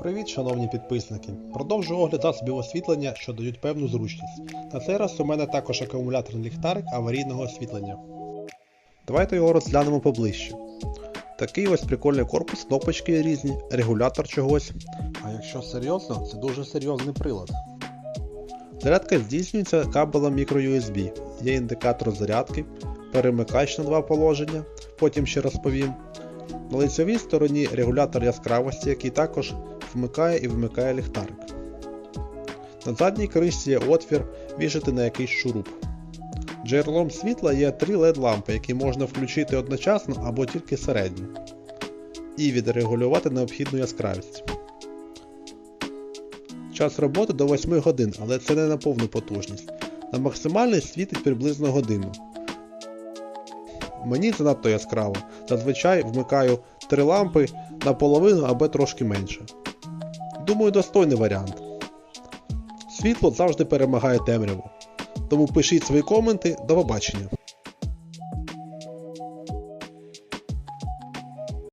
Привіт, шановні підписники! Продовжую огляд засобів освітлення, що дають певну зручність. На цей раз у мене також акумуляторний ліхтарик аварійного освітлення. Давайте його розглянемо поближче. Такий ось прикольний корпус, кнопочки різні, регулятор чогось. А якщо серйозно, це дуже серйозний прилад. Зарядка здійснюється кабелем microUSB. Є індикатор зарядки, перемикач на два положення, потім ще розповім. На лицевій стороні регулятор яскравості, який також вмикає і вмикає ліхтарик. На задній кришці є отвір вішати на якийсь шуруп. Джерелом світла є три LED лампи, які можна включити одночасно або тільки середньо. І відрегулювати необхідну яскравість. Час роботи до 8 годин, але це не на повну потужність. На максимальний світить приблизно годину. Мені занадто яскраво. Зазвичай вмикаю 3 лампи наполовину або трошки менше. Думаю, достойний варіант. Світло завжди перемагає темряву. Тому пишіть свої коменти, до побачення.